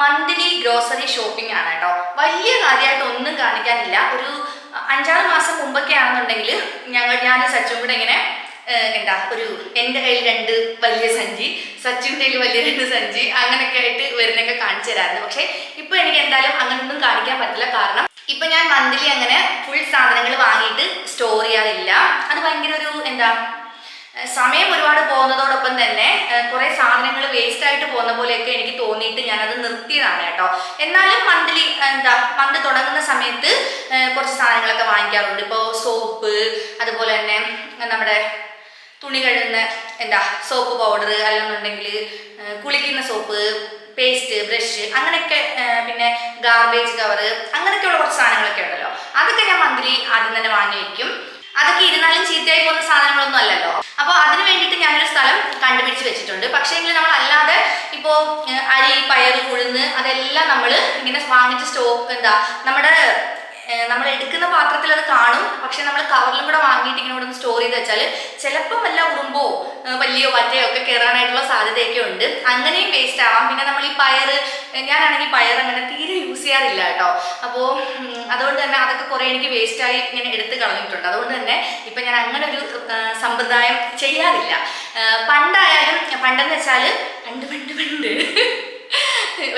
Monthly grocery shopping ആണ് കേട്ടോ. വലിയ കാര്യമായിട്ട് ഒന്നും കാണിക്കാനില്ല. ഒരു അഞ്ചാറ് മാസം മുമ്പൊക്കെ ആണെന്നുണ്ടെങ്കിൽ ഞങ്ങൾ ഞാൻ സച്ചും കൂടെ ഇങ്ങനെ എന്താ ഒരു എന്റെ കയ്യിൽ രണ്ട് വലിയ സഞ്ചി സച്ചിന്റെ കയ്യിൽ വലിയ രണ്ട് സഞ്ചി അങ്ങനെയൊക്കെ ആയിട്ട് വരുന്നൊക്കെ കാണിച്ചു തരാമായിരുന്നു പക്ഷേ ഇപ്പൊ എനിക്ക് എന്തായാലും അങ്ങനെയൊന്നും കാണിക്കാൻ പറ്റില്ല. കാരണം ഇപ്പൊ ഞാൻ മന്ത്ലി അങ്ങനെ ഫുൾ സാധനങ്ങൾ വാങ്ങിയിട്ട് സ്റ്റോർ ചെയ്യാറില്ല. അത് ഭയങ്കര ഒരു എന്താ സമയം ഒരുപാട് പോകുന്നതോടൊപ്പം തന്നെ കുറെ സാധനങ്ങൾ വേസ്റ്റ് ആയിട്ട് പോകുന്ന പോലെയൊക്കെ എനിക്ക് തോന്നിയിട്ട് ഞാനത് നിർത്തിയതാണ് കേട്ടോ. എന്നാലും മന്ത്ലി എന്താ മന്ത് തുടങ്ങുന്ന സമയത്ത് കുറച്ച് സാധനങ്ങളൊക്കെ വാങ്ങിക്കാറുണ്ട്. ഇപ്പോൾ സോപ്പ് അതുപോലെ തന്നെ നമ്മുടെ തുണി കഴുകുന്ന എന്താ സോപ്പ് പൗഡർ അല്ലെന്നുണ്ടെങ്കിൽ കുളിക്കുന്ന സോപ്പ് പേസ്റ്റ് ബ്രഷ് അങ്ങനെയൊക്കെ പിന്നെ ഗാർബേജ് കവർ അങ്ങനെയൊക്കെയുള്ള കുറച്ച് സാധനങ്ങളൊക്കെ ഉണ്ടല്ലോ. അതൊക്കെ ഞാൻ മന്ത്ലി ആദ്യം തന്നെ വാങ്ങി വയ്ക്കും അതൊക്കെ ഇരുന്നാലും ചീത്തയായി പോകുന്ന സാധനങ്ങളൊന്നും അല്ലല്ലോ. അപ്പോൾ അതിന് വേണ്ടിയിട്ട് ഞാനൊരു സ്ഥലം കണ്ടുപിടിച്ച് വെച്ചിട്ടുണ്ട്. പക്ഷേ എങ്കിൽ നമ്മൾ അല്ലാതെ ഇപ്പോ അരി പയർ ഉഴുന്ന് അതെല്ലാം നമ്മൾ ഇങ്ങനെ വാങ്ങിച്ച് സ്റ്റോക്ക് എന്താ നമ്മുടെ നമ്മൾ എടുക്കുന്ന പാത്രത്തിൽ അത് കാണും. പക്ഷെ നമ്മൾ കവറിലും കൂടെ വാങ്ങിയിട്ട് ഇങ്ങനെ ഇവിടെ സ്റ്റോർ ചെയ്ത് വെച്ചാൽ ചിലപ്പം വല്ല ഉറുമ്പോ വലിയ വറ്റയോ ഒക്കെ കയറാനായിട്ടുള്ള സാധ്യതയൊക്കെ ഉണ്ട്. അങ്ങനെയും വേസ്റ്റ് ആവാം. പിന്നെ നമ്മൾ ഈ പയർ ഞാനാണെങ്കിൽ പയർ അങ്ങനെ തീരെ യൂസ് ചെയ്യാറില്ല കേട്ടോ. അപ്പോൾ അതുകൊണ്ട് തന്നെ അതൊക്കെ കുറേ എനിക്ക് വേസ്റ്റായി ഇങ്ങനെ എടുത്ത് കളഞ്ഞിട്ടുണ്ട്. അതുകൊണ്ട് തന്നെ ഇപ്പം ഞാൻ അങ്ങനെ ഒരു സമ്പ്രദായം ചെയ്യാറില്ല. പണ്ടായാലും പണ്ടെന്ന് വെച്ചാൽ പണ്ട് പണ്ട് പണ്ട്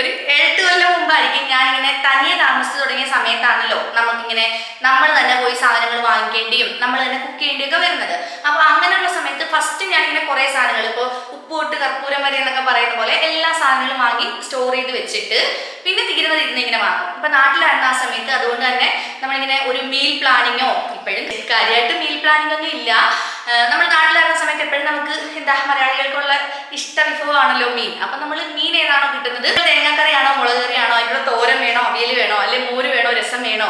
ഒരു എഴുത്ത് കൊല്ലം മുമ്പായിരിക്കും ഇങ്ങനെ തനിയെ താമസിച്ച് തുടങ്ങിയ സമയത്താണല്ലോ നമുക്കിങ്ങനെ നമ്മൾ തന്നെ പോയി സാധനങ്ങൾ വാങ്ങിക്കേണ്ടിയും നമ്മൾ തന്നെ കുക്ക് ചെയ്യേണ്ടിയൊക്കെ വരുന്നത്. അപ്പോൾ അങ്ങനെയുള്ള സമയത്ത് ഫസ്റ്റ് ഞാൻ ഞാനിങ്ങനെ കുറേ സാധനങ്ങൾ ഇപ്പോൾ ഉപ്പുട്ട് കർപ്പൂരം വരെ എന്നൊക്കെ പറയുന്ന പോലെ എല്ലാ സാധനങ്ങളും വാങ്ങി സ്റ്റോർ ചെയ്ത് വെച്ചിട്ട് പിന്നെ തീരുന്ന തീരുന്ന ഇങ്ങനെ വാങ്ങും. ഇപ്പം നാട്ടിലായിരുന്ന ആ സമയത്ത് അതുകൊണ്ട് തന്നെ നമ്മളിങ്ങനെ ഒരു മീൽ പ്ലാനിങ്ങോ ഇപ്പോഴും കാര്യമായിട്ട് മീൽ പ്ലാനിങ് ഒന്നും ഇല്ല. നമ്മൾ നാട്ടിലായിരുന്ന സമയത്ത് എപ്പോഴും നമുക്ക് എന്താ മലയാളികൾക്കുള്ള ഇഷ്ട വിഭവമാണല്ലോ മീൻ. അപ്പൊ നമ്മൾ മീൻ ഏതാണോ കിട്ടുന്നത്? തേങ്ങാക്കറിയാണോ മുളക് കറിയാണോ അതിനുള്ള തോരൻ വേണോ അവിയൽ വേണോ അല്ലെങ്കിൽ മോര് വേണോ രസം വേണോ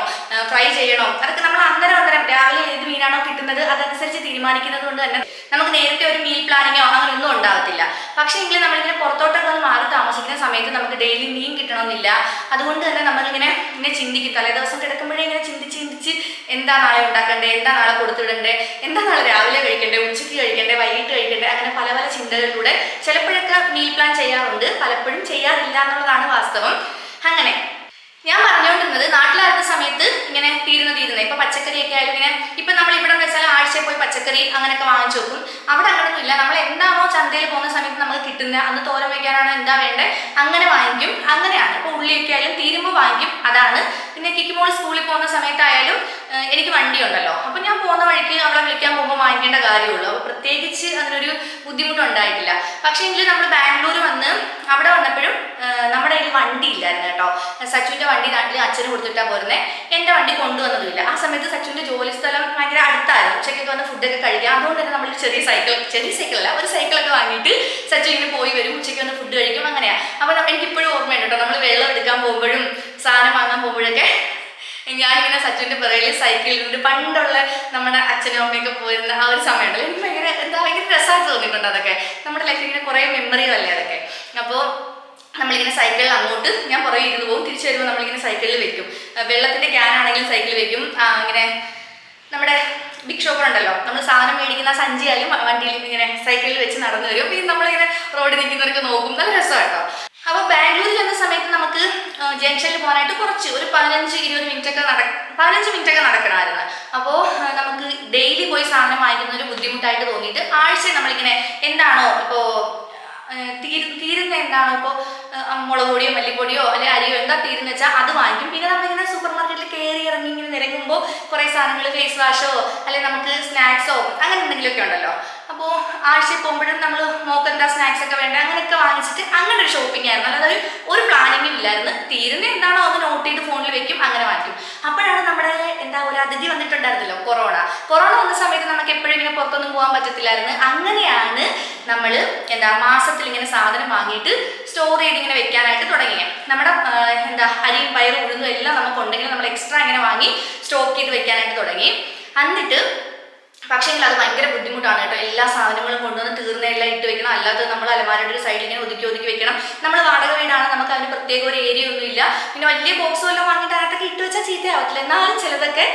ഫ്രൈ ചെയ്യണോ അതൊക്കെ നമ്മൾ അന്നേരം അന്നേരം രാവിലെ ഏത് മീനാണോ കിട്ടുന്നത് അതനുസരിച്ച് തീരുമാനിക്കുന്നത് കൊണ്ട് തന്നെ നമുക്ക് നേരത്തെ ഒരു മീൽ പ്ലാനിങ്ങോ അങ്ങനെ ഒന്നും ഉണ്ടാവത്തില്ല പക്ഷേ എങ്കിലും നമ്മളിങ്ങനെ പുറത്തോട്ടൊക്കെ ഒന്ന് മാറി താമസിക്കുന്ന സമയത്ത് നമുക്ക് ഡെയിലി മീൻ കിട്ടണമെന്നില്ല. അതുകൊണ്ട് തന്നെ നമ്മളിങ്ങനെ ഇങ്ങനെ ചിന്തിക്കും. തലേ ദിവസം ചിന്തിച്ച് എന്താ നാളെ ഉണ്ടാക്കണ്ടേ? എന്താ നാളെ കൊടുത്തുവിടണ്ടേ? എന്താ നാളെ രാവിലെ കഴിക്കണ്ടേ? ഉച്ചയ്ക്ക് കഴിക്കണ്ടേ? വൈകിട്ട് കഴിക്കണ്ടേ? അങ്ങനെ പല പല ചിന്തകളിലൂടെ ചിലപ്പോഴൊക്കെ മീൽ പ്ലാൻ ചെയ്യാറുണ്ട്. പലപ്പോഴും ചെയ്യാറില്ല എന്നുള്ളതാണ് വാസ്തവം. അങ്ങനെ ഞാൻ പറഞ്ഞുകൊണ്ടിരുന്നത് നാട്ടിലായിരുന്ന സമയത്ത് ഇങ്ങനെ തീരുന്ന തീരുന്നത് ഇപ്പൊ പച്ചക്കറിയൊക്കെ ആയാലും ഇങ്ങനെ ഇപ്പൊ നമ്മൾ ഇവിടെ എന്ന് വെച്ചാൽ ആഴ്ചയിൽ പോയി പച്ചക്കറി അങ്ങനെയൊക്കെ വാങ്ങിച്ചു നോക്കും അവിടെ അങ്ങനൊന്നും ഇല്ല. നമ്മൾ എന്താണോ ചന്തയിൽ പോകുന്ന സമയത്ത് നമുക്ക് കിട്ടുന്ന അന്ന് തോരൻ വയ്ക്കാനാണോ എന്താ വേണ്ടത് അങ്ങനെ വാങ്ങിക്കും. അങ്ങനെയാണ്. ഇപ്പൊ ഉള്ളിയൊക്കെ ആയാലും തീരുമ്പോൾ വാങ്ങിക്കും. അതാണ്. പിന്നെ കിക്കിമോൾ സ്കൂളിൽ പോകുന്ന സമയത്തായാലും എനിക്ക് വണ്ടി ഉണ്ടല്ലോ അപ്പൊ ഞാൻ പോകുന്ന വഴിക്ക് അവളെ വിളിക്കാൻ പോകുമ്പോൾ വാങ്ങിക്കേണ്ട കാര്യമുള്ളൂ. അപ്പൊ പ്രത്യേകിച്ച് അതിനൊരു ബുദ്ധിമുട്ടുണ്ടായിട്ടില്ല പക്ഷേ എങ്കിലും നമ്മൾ ബാംഗ്ലൂർ വന്ന് അവിടെ വന്നപ്പോഴും നമ്മുടെ കയ്യിൽ വണ്ടി ഇല്ലായിരുന്നു കേട്ടോ. സച്ചുവിന്റെ വണ്ടി നാട്ടിൽ അച്ഛന് കൊടുത്തിട്ടാ പോരുന്നത് എന്റെ വണ്ടി കൊണ്ടുവന്നതുമില്ല. ആ സമയത്ത് സച്ചിന്റെ ജോലി സ്ഥലം ഭയങ്കര അടുത്തായിരുന്നു. ഉച്ചയ്ക്കൊക്കെ വന്ന് ഫുഡൊക്കെ കഴിക്കുക അതുകൊണ്ട് തന്നെ നമ്മൾ ചെറിയ സൈക്കിൾ ചെറിയ സൈക്കിളല്ല ഒരു സൈക്കിളൊക്കെ വാങ്ങിയിട്ട് സച്ചിൻ ഇങ്ങനെ പോയി വരും. ഉച്ചയ്ക്ക് വന്ന് ഫുഡ് കഴിക്കും. അങ്ങനെയാണ് അപ്പോൾ എനിക്കിപ്പോഴും ഓർമ്മയുണ്ട് കേട്ടോ. നമ്മൾ വെള്ളം എടുക്കാൻ പോകുമ്പോഴും സാധനം വാങ്ങാൻ പോകുമ്പോഴൊക്കെ ഞാനിങ്ങനെ സച്ചിന്റെ പുറകിൽ സൈക്കിളിൽ പണ്ടുള്ള നമ്മുടെ അച്ഛനും അമ്മയൊക്കെ പോയിരുന്ന ആ ഒരു സമയമുണ്ടല്ലോ. എനിക്ക് ഭയങ്കര എന്താ ഭയങ്കര രസമായിട്ട് തോന്നിയിട്ടുണ്ട് അതൊക്കെ. നമ്മുടെ ലൈഫിൽ ഇങ്ങനെ കുറേ മെമ്മറികളല്ലേ അതൊക്കെ. അപ്പോൾ നമ്മളിങ്ങനെ സൈക്കിളിൽ അങ്ങോട്ട് ഞാൻ പുറകെ ഇരുന്ന് പോകും. തിരിച്ചു വരുമ്പോൾ നമ്മളിങ്ങനെ സൈക്കിളിൽ വെക്കും. വെള്ളത്തിന്റെ ക്യാൻ ആണെങ്കിലും സൈക്കിളിൽ വെക്കും. ഇങ്ങനെ നമ്മുടെ ബിഗ് ഷോപ്പർ ഉണ്ടല്ലോ. നമ്മൾ സാധനം മേടിക്കുന്ന സഞ്ചിയായാലും വണ്ടിയിൽ ഇങ്ങനെ സൈക്കിളിൽ വെച്ച് നടന്നു വരും. പിന്നെ നമ്മളിങ്ങനെ റോഡിൽ നിൽക്കുന്നവർക്ക് നോക്കും. നല്ല രസമാട്ടോ അപ്പോൾ ബാംഗ്ലൂരിൽ ചെന്ന സമയത്ത് നമുക്ക് ജംഗ്ഷനിൽ പോകാനായിട്ട് കുറച്ച് ഒരു പതിനഞ്ച് ഇരുപത് മിനിറ്റ് ഒക്കെ നട പതിനഞ്ച് മിനിറ്റ് ഒക്കെ നടക്കണമായിരുന്നു അപ്പോൾ നമുക്ക് ഡെയിലി പോയി സാധനം വാങ്ങിക്കുന്ന ഒരു ബുദ്ധിമുട്ടായിട്ട് തോന്നിയിട്ട് ആഴ്ച നമ്മളിങ്ങനെ എന്താണോ ഇപ്പോൾ തീരു തീരുന്ന എന്താണ്? ഇപ്പോൾ മുളക് പൊടിയോ മല്ലിപ്പൊടിയോ അല്ലെങ്കിൽ അരിയോ എന്താ തീരുന്ന വെച്ചാൽ അത് വാങ്ങിക്കും. പിന്നെ നമ്മളിങ്ങനെ സൂപ്പർ മാർക്കറ്റിൽ കയറി ഇറങ്ങി ഇങ്ങനെ നിരങ്ങുമ്പോൾ കുറേ സാധനങ്ങൾ ഫേസ് വാഷോ അല്ലെങ്കിൽ നമുക്ക് സ്നാക്സോ അങ്ങനെ എന്തെങ്കിലുമൊക്കെ ഉണ്ടല്ലോ. അപ്പോൾ ആഴ്ച പോകുമ്പോഴും നമ്മൾ മോക്ക് എന്താ സ്നാക്സ് ഒക്കെ വേണ്ട അങ്ങനെയൊക്കെ വാങ്ങിച്ചിട്ട് അങ്ങനെ ഒരു ഷോപ്പിംഗ് ആയിരുന്നു. ഒരു- ഒരു പ്ലാനിങ്ങും ഇല്ലായിരുന്നു. തീരുന്ന എന്താണോ അത് നോട്ട് ചെയ്ത് ഫോണിൽ വെക്കും അങ്ങനെ വാങ്ങിക്കും അപ്പോഴാണ് നമ്മുടെ എന്താ ഒരു അതിഥി വന്നിട്ടുണ്ടായിരുന്നല്ലോ കൊറോണ. കൊറോണ വന്ന സമയത്ത് നമുക്ക് എപ്പോഴും ഇങ്ങനെ പുറത്തൊന്നും പോകാൻ പറ്റത്തില്ലായിരുന്നു. അങ്ങനെയാണ് നമ്മൾ എന്താ മാസത്തിൽ ഇങ്ങനെ സാധനം വാങ്ങിയിട്ട് സ്റ്റോർ ചെയ്ത് ഇങ്ങനെ വെക്കാനായിട്ട് തുടങ്ങിയത് നമ്മുടെ എന്താ അരിയും പയറും ഉഴുന്നും എല്ലാം നമുക്ക് ഉണ്ടെങ്കിൽ നമ്മൾ എക്സ്ട്രാ ഇങ്ങനെ വാങ്ങി സ്റ്റോക്ക് ചെയ്ത് വെക്കാനായിട്ട് തുടങ്ങി. എന്നിട്ട് പക്ഷേ അത് ഭയങ്കര ബുദ്ധിമുട്ടാണ് കേട്ടോ. എല്ലാ സാധനങ്ങളും കൊണ്ടുവന്ന് തീർന്നെല്ലാം ഇട്ട് വെക്കണം. അല്ലാതെ നമ്മൾ അലമാരയുടെ ഒരു സൈഡിൽ ഇങ്ങനെ ഒതുക്കി ഒതുക്കി വെക്കണം. നമ്മൾ വാടക വീടാണ്. നമുക്ക് അതിന് പ്രത്യേക ഒരു ഏരിയ ഒന്നുമില്ല പിന്നെ വലിയ ബോക്സ് വല്ലതും വാങ്ങിയിട്ട് അതിനകത്തൊക്കെ ഇട്ട് വെച്ചാൽ ചീത്തയാവത്തില്ല. എന്നാലും ചിലതൊക്കെ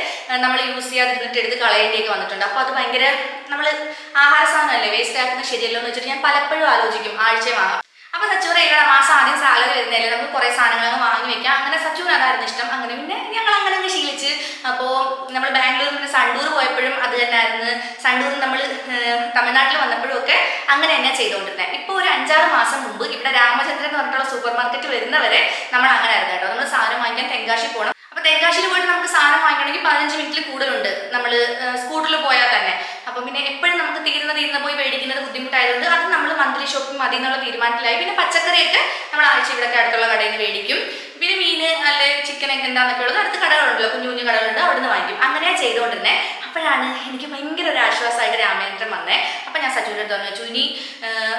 നമ്മൾ യൂസ് ചെയ്യാതിരുന്നിട്ട് എടുത്ത് കളയേണ്ടിയൊക്കെ വന്നിട്ടുണ്ട്. അപ്പോൾ അത് ഭയങ്കര നമ്മൾ ആഹാര സാധനമല്ലേ? വേസ്റ്റ് ആക്കുന്നത് ശരിയല്ലോ എന്ന് വെച്ചിട്ട് ഞാൻ പലപ്പോഴും ആലോചിക്കും. ആഴ്ച വാങ്ങാം. അപ്പൊ സച്ചൂർ പറയില്ല മാസം ആദ്യം സാലറി വരുന്നതല്ലേ? നമുക്ക് കുറെ സാധനങ്ങൾ വാങ്ങി വെക്കാം. അങ്ങനെ സച്ചൂർ അതായിരുന്നു ഇഷ്ടം. അങ്ങനെ പിന്നെ ഞങ്ങൾ അങ്ങനെ അങ്ങ് ശീലിച്ച്. അപ്പോൾ നമ്മൾ ബാംഗ്ലൂർ നിന്ന് സണ്ടൂർ പോയപ്പോഴും അത് തന്നെയായിരുന്നു സണ്ടൂർ നമ്മൾ തമിഴ്നാട്ടിൽ വന്നപ്പോഴും ഒക്കെ അങ്ങനെ തന്നെ ചെയ്തുകൊണ്ടിരുന്നത് ഇപ്പോൾ ഒരു അഞ്ചാറ് മാസം മുമ്പ് ഇവിടെ രാമചന്ദ്രൻ എന്ന് പറഞ്ഞിട്ടുള്ള സൂപ്പർ മാർക്കറ്റ് വരുന്നവരെ നമ്മൾ അങ്ങനെ ആയിരുന്നു കേട്ടോ. നമ്മൾ സാധനം വാങ്ങിക്കാൻ തെങ്കാശി പോകണം അപ്പോൾ തെങ്കാശിയിൽ പോയിട്ട് നമുക്ക് സാധനം വാങ്ങിക്കണമെങ്കിൽ പതിനഞ്ച് മിനിറ്റിൽ കൂടുതലുണ്ട്. നമ്മൾ സ്കൂട്ടറിൽ പോയാൽ തന്നെ. അപ്പം പിന്നെ എപ്പോഴും നമുക്ക് നിന്ന് പോയി മേടിക്കുന്നത് ബുദ്ധിമുട്ടായതുകൊണ്ട് അത് നമ്മൾ മന്ത്ലി ഷോപ്പിംഗ് മതി എന്നുള്ള തീരുമാനത്തിലായി. പിന്നെ പച്ചക്കറിയൊക്കെ നമ്മൾ ആഴ്ച ഇവിടെയൊക്കെ അടുത്തുള്ള കടയിൽ നിന്ന് മേടിക്കും. പിന്നെ മീന് അല്ലെ ചിക്കനൊക്കെ എന്താണെന്നൊക്കെ ഉള്ളത് അടുത്ത് കടകളുണ്ടല്ലോ കുഞ്ഞു കുഞ്ഞു കടകളുണ്ട് അവിടെ നിന്ന് വാങ്ങിക്കും. അങ്ങനെയാണ് ചെയ്തുകൊണ്ടിരുന്നത് അപ്പോഴാണ് എനിക്ക് ഭയങ്കര ഒരു ആശ്വാസമായിട്ട് രാമേന്ദ്രൻ വന്നേ. അപ്പം ഞാൻ സജുവിന്റെ പറഞ്ഞു വെച്ചു ഇനി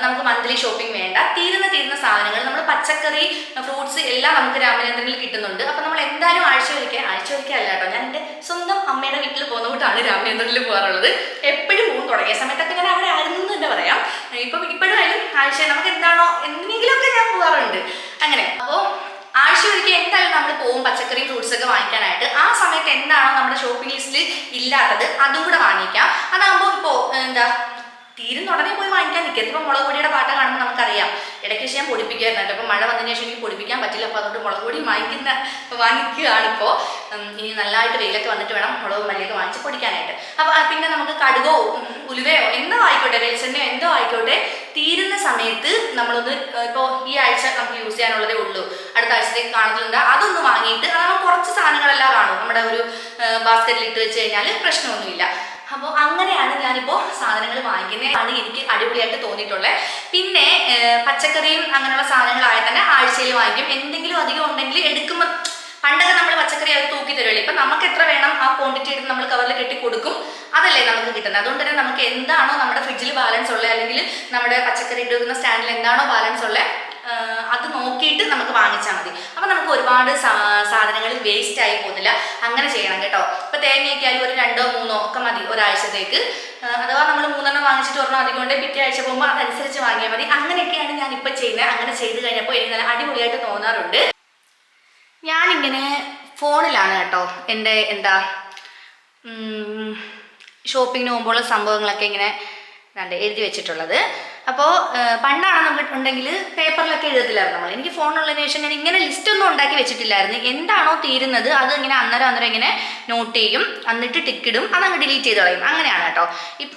നമുക്ക് മന്ത്ലി ഷോപ്പിംഗ് വേണ്ട. തീരുന്ന തീരുന്ന സാധനങ്ങൾ നമ്മൾ പച്ചക്കറി ഫ്രൂട്ട്സ് എല്ലാം നമുക്ക് രാമേന്ദ്രനിൽ കിട്ടുന്നുണ്ട്. അപ്പം നമ്മൾ എന്തായാലും ആഴ്ച ഒരിക്കൽ ആഴ്ച ഒരിക്കൽ അല്ല കേട്ടോ. ഞാൻ എന്റെ സ്വന്തം അമ്മയുടെ വീട്ടിൽ പോകുന്നതുകൊണ്ടാണ് രാമേന്ദ്രനിൽ പോകാറുള്ളത്. എപ്പോഴും പോകും. തുടങ്ങിയ സമയത്തൊക്കെ ഞാൻ അവിടെ ആയിരുന്നു എന്ന് തന്നെ പറയാം. ഇപ്പം ഇപ്പോഴും ആയാലും ആഴ്ച നമുക്ക് എന്താണോ എന്തെങ്കിലുമൊക്കെ ഞാൻ പോകാറുണ്ട്. അങ്ങനെ. അപ്പോൾ ആഴ്ച ഒരിക്കൽ എന്തായാലും നമ്മൾ പോകും പച്ചക്കറി ഫ്രൂട്ട്സ് ഒക്കെ വാങ്ങിക്കാനായിട്ട്. ആ സമയത്ത് എന്താണോ നമ്മുടെ ഷോപ്പിംഗ് ലിസ്റ്റിൽ ഇല്ലാത്തത് അതും കൂടെ വാങ്ങിക്കാം. അതാകുമ്പോൾ ഇപ്പോൾ എന്താ തീരുന്ന ഉടനെ പോയി വാങ്ങിക്കാൻ നിൽക്കരുത്. ഇപ്പം മുളക് പൊടിയുടെ പാട്ട കാണുമ്പോൾ നമുക്കറിയാം. ഇടയ്ക്ക് ശേഷം ഞാൻ പൊടിപ്പിക്കുമായിരുന്നു. കേട്ടോ അപ്പോൾ മഴ വന്നതിന് ശേഷം എനിക്ക് പൊടിപ്പിക്കാൻ പറ്റില്ല. അപ്പോൾ അതുകൊണ്ട് മുളക് പൊടി വാങ്ങിക്കുന്ന വാങ്ങിക്കുകയാണ് ഇപ്പോൾ ഇനി നല്ലതായിട്ട് വെയിലൊക്കെ വന്നിട്ട് വേണം മുളക് മല്ലിയൊക്കെ വാങ്ങിച്ച് പൊടിക്കാനായിട്ട്. അപ്പോൾ പിന്നെ നമുക്ക് കടുകോ ഉലുവയോ എന്തോ ആയിക്കോട്ടെ വെളിച്ചെണ്ണയോ എന്തോ ആയിക്കോട്ടെ തീരുന്ന സമയത്ത് നമ്മളൊന്ന് ഇപ്പോൾ ഈ ആഴ്ച നമുക്ക് യൂസ് ചെയ്യാനുള്ളതേ ഉള്ളൂ. അടുത്ത ആഴ്ചത്തേക്ക് കാണുന്നുണ്ട് അതൊന്ന് വാങ്ങിയിട്ട് നമ്മൾ കുറച്ച് സാധനങ്ങളെല്ലാം കാണും. നമ്മുടെ ഒരു ബാസ്ക്കറ്റിൽ ഇട്ട് വെച്ച് കഴിഞ്ഞാൽ പ്രശ്നമൊന്നുമില്ല. അപ്പോൾ അങ്ങനെയാണ് ഞാനിപ്പോൾ സാധനങ്ങൾ വാങ്ങിക്കുന്നത് ആണ് എനിക്ക് അടിപൊളിയായിട്ട് തോന്നിയിട്ടുള്ളത് പിന്നെ പച്ചക്കറിയും അങ്ങനെയുള്ള സാധനങ്ങളായ തന്നെ ആഴ്ചയിൽ വാങ്ങിക്കും. എന്തെങ്കിലും അധികം ഉണ്ടെങ്കിൽ എടുക്കുമ്പോൾ പണ്ടൊക്കെ നമ്മൾ പച്ചക്കറി അത് തൂക്കി തരുമല്ലോ. ഇപ്പം നമുക്ക് എത്ര വേണം ആ ക്വാണ്ടിറ്റി എടുത്ത് നമ്മൾ കവറിൽ കെട്ടി കൊടുക്കും. അതല്ലേ നമുക്ക് കിട്ടുന്നത്. അതുകൊണ്ട് തന്നെ നമുക്ക് എന്താണോ നമ്മുടെ ഫ്രിഡ്ജിൽ ബാലൻസ് ഉള്ളത് അല്ലെങ്കിൽ നമ്മുടെ പച്ചക്കറി ഇടുന്ന സ്റ്റാൻഡിൽ എന്താണോ ബാലൻസ് ഉള്ളത് അത് നോക്കിയിട്ട് നമുക്ക് വാങ്ങിച്ചാൽ മതി. അപ്പം നമുക്ക് ഒരുപാട് സാധനങ്ങൾ വേസ്റ്റ് ആയി പോകുന്നില്ല. അങ്ങനെ ചെയ്യണം കേട്ടോ. ഇപ്പം തേങ്ങയൊക്കെ ആയാലും ഒരു രണ്ടോ മൂന്നോ ഒക്കെ മതി ഒരാഴ്ചത്തേക്ക്. അഥവാ നമ്മൾ മൂന്നെണ്ണം വാങ്ങിച്ചിട്ട് ഒരെണ്ണം അധികം കൊണ്ട് പിറ്റേ ആഴ്ച പോകുമ്പോൾ അതനുസരിച്ച് വാങ്ങിയാൽ മതി. അങ്ങനെയൊക്കെയാണ് ഞാൻ ഇപ്പം ചെയ്യുന്നത്. അങ്ങനെ ചെയ്ത് കഴിഞ്ഞപ്പോൾ എനിക്ക് നല്ല അടിപൊളിയായിട്ട് തോന്നാറുണ്ട്. ഞാനിങ്ങനെ ഫോണിലാണ് കേട്ടോ എന്റെ എന്താ ഷോപ്പിങ്ങിന് പോകുമ്പോഴുള്ള സംഭവങ്ങളൊക്കെ ഇങ്ങനെ എന്താണ്ട് എഴുതി വെച്ചിട്ടുള്ളത്. അപ്പോൾ പണ്ടാണെന്ന് ഉണ്ടെങ്കിൽ പേപ്പറിലൊക്കെ എഴുതത്തില്ലായിരുന്നു നമ്മൾ. എനിക്ക് ഫോണുള്ളതിന് ശേഷം ഞാൻ ഇങ്ങനെ ലിസ്റ്റ് ഒന്നും ഉണ്ടാക്കി വെച്ചിട്ടില്ലായിരുന്നു. എന്താണോ തീരുന്നത് അത് ഇങ്ങനെ അന്നേരം അന്നേരം ഇങ്ങനെ നോട്ട് ചെയ്യും എന്നിട്ട് ടിക്കിടും അതങ്ങ് ഡിലീറ്റ് ചെയ്ത് കളയും. അങ്ങനെയാണ് കേട്ടോ.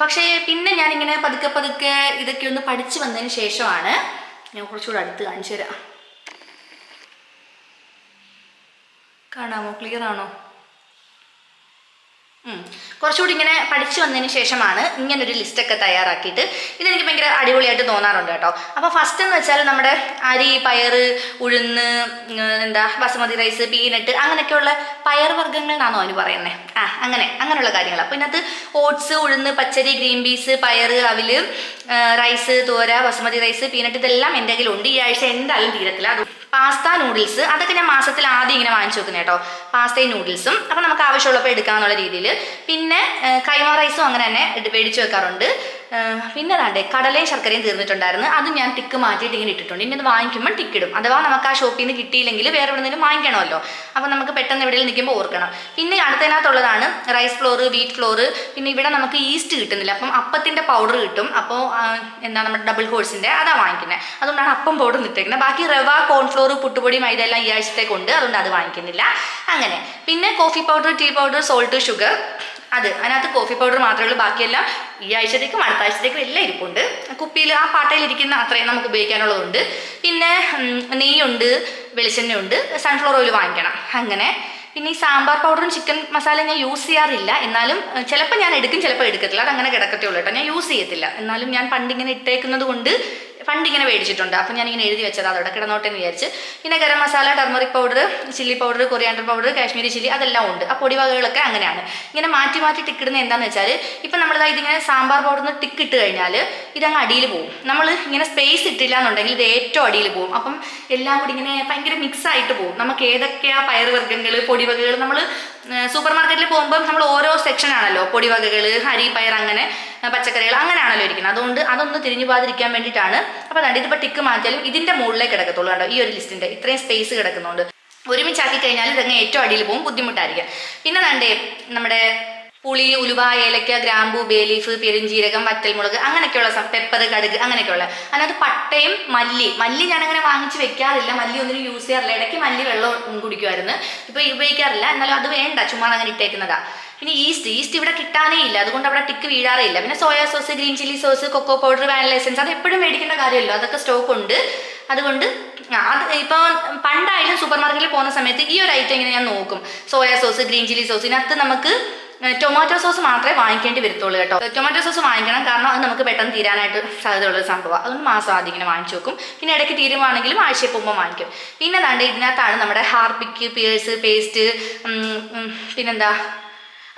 പക്ഷേ പിന്നെ ഞാനിങ്ങനെ പതുക്കെ പതുക്കെ ഇതൊക്കെ ഒന്ന് പഠിച്ചു വന്നതിന് ശേഷമാണ് ഞാൻ കുറച്ചുകൂടെ അടുത്ത് കാണിച്ചു തരാം. കാണാമോ? ക്ലിയർ ആണോ? കുറച്ചുകൂടി ഇങ്ങനെ പഠിച്ചു വന്നതിന് ശേഷമാണ് ഇങ്ങനൊരു ലിസ്റ്റൊക്കെ തയ്യാറാക്കിയിട്ട് ഇതെനിക്ക് ഭയങ്കര അടിപൊളിയായിട്ട് തോന്നാറുണ്ട് കേട്ടോ. അപ്പോൾ ഫസ്റ്റ് എന്ന് വെച്ചാൽ നമ്മുടെ അരി പയർ ഉഴുന്ന് എന്താ ബസുമതി റൈസ് പീനട്ട് അങ്ങനെയൊക്കെയുള്ള പയർ വർഗങ്ങളാണോ അതിന് പറയുന്നത് ആ അങ്ങനെ അങ്ങനെയുള്ള കാര്യങ്ങൾ. അപ്പോൾ ഇതിനകത്ത് ഓട്സ് ഉഴുന്ന് പച്ചരി ഗ്രീൻ പീസ് പയർ അവിൽ റൈസ് തോര ബസുമതി റൈസ് പീനട്ട് ഇതെല്ലാം എന്റെ കയ്യിലുണ്ട്. ഈ ആഴ്ച എന്തായാലും തീരത്തില്ല. അത് പാസ്ത നൂഡിൽസ് അതൊക്കെ ഞാൻ മാസത്തിൽ ആദ്യം ഇങ്ങനെ വാങ്ങിച്ചു വെക്കുന്നത് കേട്ടോ പാസ്തയും നൂഡിൽസും അപ്പം നമുക്ക് ആവശ്യമുള്ളപ്പോൾ എടുക്കാമെന്നുള്ള രീതിയിൽ പിന്നെ കൈമ റൈസും അങ്ങനെ തന്നെ മേടിച്ച് വെക്കാറുണ്ട്. പിന്നെ അതാണ്ടേ കടലയും ശർക്കരയും തീർന്നിട്ടുണ്ടായിരുന്നു. അത് ഞാൻ ടിക്ക് മാറ്റിയിട്ട് ഇങ്ങനെ ഇട്ടിട്ടുണ്ട്. ഇനി അത് വാങ്ങിക്കുമ്പോൾ ടിക്ക് ഇടും. അഥവാ നമുക്ക് ആ ഷോപ്പിൽ നിന്ന് കിട്ടിയില്ലെങ്കിൽ വേറെ എവിടെയെങ്കിലും വാങ്ങിക്കണമല്ലോ. അപ്പോൾ നമുക്ക് പെട്ടെന്ന് എവിടെയെങ്കിലും നിൽക്കുമ്പോൾ ഓർക്കണം. പിന്നെ അടുത്തതിനകത്തുള്ളതാണ് റൈസ് ഫ്ലോർ വീറ്റ് ഫ്ലോർ പിന്നെ ഇവിടെ നമുക്ക് ഈസ്റ്റ് കിട്ടുന്നില്ല. അപ്പം അപ്പത്തിന്റെ പൗഡർ കിട്ടും. അപ്പോൾ എന്താ നമ്മുടെ ഡബിൾ ഹോഴ്സിന്റെ അതാണ് വാങ്ങിക്കുന്നത് അതുകൊണ്ടാണ് അപ്പം പൗഡർ ഇട്ടേക്കുന്നത്. ബാക്കി റവ കോൺഫ്ലോർ പുട്ടുപൊടി മൈദ എല്ലാം ഈ ആഴ്ചത്തേക്കുണ്ട് അതുകൊണ്ട് അത് വാങ്ങിക്കുന്നില്ല. അങ്ങനെ. പിന്നെ coffee powder tea powder salt sugar അത് അതിനകത്ത് കോഫി പൗഡർ മാത്രമേ ഉള്ളൂ. ബാക്കിയെല്ലാം ഈ ആഴ്ചത്തേക്കും അടുത്ത ആഴ്ചത്തേക്കും എല്ലാം ഇരിപ്പുണ്ട്. കുപ്പിയിൽ ആ പാട്ടയിലിരിക്കുന്ന അത്രയും നമുക്ക് ഉപയോഗിക്കാനുള്ളതുണ്ട്. പിന്നെ നെയ്യുണ്ട് വെളിച്ചെണ്ണയുണ്ട് സൺഫ്ലവർ ഓയിൽ വാങ്ങിക്കണം. അങ്ങനെ. പിന്നെ ഈ സാമ്പാർ പൗഡറും ചിക്കൻ മസാലയും ഞാൻ യൂസ് ചെയ്യാറില്ല. എന്നാലും ചിലപ്പോൾ ഞാൻ എടുക്കും ചിലപ്പോൾ എടുക്കത്തില്ല. അങ്ങനെ കിടക്കത്തേ ഉള്ളൂ കേട്ടോ. ഞാൻ യൂസ് ചെയ്യത്തില്ല. എന്നാലും ഞാൻ പണ്ടിങ്ങനെ ഇട്ടേക്കുന്നത് കൊണ്ട് പണ്ടിങ്ങനെ മേടിച്ചിട്ടുണ്ട്. അപ്പം ഞാനിങ്ങനെ എഴുതി വെച്ചത്. അതവിടെ കിടന്നോട്ടെ എന്ന് വിചാരിച്ച്. പിന്നെ garam masala turmeric powder chilli powder coriander powder Kashmiri chilli അതെല്ലാം ഉണ്ട്. ആ പൊടിവകകളൊക്കെ അങ്ങനെയാണ്. ഇങ്ങനെ മാറ്റി മാറ്റി ടിക്കിടുന്നത് എന്താണെന്ന് വെച്ചാൽ ഇപ്പം നമ്മൾ ഇതിങ്ങനെ സാമ്പാർ പൗഡറിന് ടിക്ക് ഇട്ട് കഴിഞ്ഞാൽ ഇതങ്ങ് അടിയിൽ പോകും. നമ്മൾ ഇങ്ങനെ സ്പേസ് ഇട്ടില്ല എന്നുണ്ടെങ്കിൽ ഇത് ഏറ്റവും അടിയിൽ പോകും. അപ്പം എല്ലാം കൂടി ഇങ്ങനെ ഭയങ്കര മിക്സ് ആയിട്ട് പോകും. നമുക്ക് ഏതൊക്കെയാ പയറുവർഗങ്ങൾ പൊടിവകകൾ? നമ്മൾ സൂപ്പർ മാർക്കറ്റിൽ പോകുമ്പോൾ നമ്മൾ ഓരോ സെക്ഷൻ ആണല്ലോ പൊടിവകകൾ അരി പയർ അങ്ങനെ പച്ചക്കറികൾ അങ്ങനെയാണല്ലോ ഇരിക്കുന്നത്. അതുകൊണ്ട് അതൊന്ന് തിരിഞ്ഞു പോകാതിരിക്കാൻ വേണ്ടിയിട്ടാണ്. അപ്പോൾ അതാണ്ട് ഇതിപ്പോൾ ടിക്ക് മാറ്റിയാലും ഇതിന്റെ മുകളിലേക്ക് കിടക്കത്തുള്ളൂ കേട്ടോ ഈ ഒരു ലിസ്റ്റിന്റെ ഇത്രയും സ്പേസ് കിടക്കുന്നുണ്ട്. ഒരുമിച്ചാക്കി കഴിഞ്ഞാൽ ഇതങ്ങ് ഏറ്റവും അടിയിൽ പോകും ബുദ്ധിമുട്ടായിരിക്കും. പിന്നെ കണ്ടേ നമ്മുടെ പുളി ഉലുവ ഏലക്ക ഗ്രാമ്പു ബേലീഫ് പെരുംജീരകം വറ്റൽമുളക് അങ്ങനെയൊക്കെയുള്ള പെപ്പർ കടുക് അങ്ങനെയൊക്കെയുള്ള. അതിനകത്ത് പട്ടയും മല്ലി. മല്ലി ഞാനങ്ങനെ വാങ്ങിച്ച് വെക്കാറില്ല. മല്ലി ഒന്നിനും യൂസ് ചെയ്യാറില്ല. ഇടയ്ക്ക് മല്ലി വെള്ളം കുടിക്കുമായിരുന്നു. ഇപ്പോൾ ഉപയോഗിക്കാറില്ല. എന്നാലും അത് വേണ്ട. ചുമ്മാ അങ്ങനെ ഇട്ടേക്കുന്നതാ. പിന്നെ ഈസ്റ്റ് ഈസ്റ്റ് ഇവിടെ കിട്ടാനേ ഇല്ല. അതുകൊണ്ട് അവിടെ ടിക്ക് വീഴാറേ ഇല്ല. പിന്നെ soya sauce green chilli sauce cocoa powder vanilla essence അത് എപ്പോഴും മേടിക്കേണ്ട കാര്യമല്ലോ. അതൊക്കെ സ്റ്റോക്ക് ഉണ്ട്. അതുകൊണ്ട് അത് ഇപ്പോൾ പണ്ടായാലും സൂപ്പർ മാർക്കറ്റിൽ പോകുന്ന സമയത്ത് ഈ ഒരു ഐറ്റം ഇങ്ങനെ ഞാൻ നോക്കും. Soya sauce green chilli sauce ഇതിനകത്ത് നമുക്ക് ടൊമാറ്റോ സോസ് മാത്രമേ വാങ്ങിക്കേണ്ടി വരത്തുള്ളൂ കേട്ടോ. ടൊമാറ്റോ സോസ് വാങ്ങിക്കണം കാരണം അത് നമുക്ക് പെട്ടെന്ന് തീരാനായിട്ട് സാധ്യതയുള്ള സംഭവം അതുകൊണ്ട് മാസം ആദ്യം ഇങ്ങനെ വാങ്ങിച്ചു വെക്കും. പിന്നെ ഇടയ്ക്ക് തീരുവാണെങ്കിലും ആഴ്ചയിൽ പോകുമ്പോൾ വാങ്ങിക്കും. പിന്നെ ദാണ്ട് ഇതിനകത്താണ് നമ്മുടെ ഹാർപിക്ക് പിയേഴ്സ് പേസ്റ്റ് പിന്നെന്താ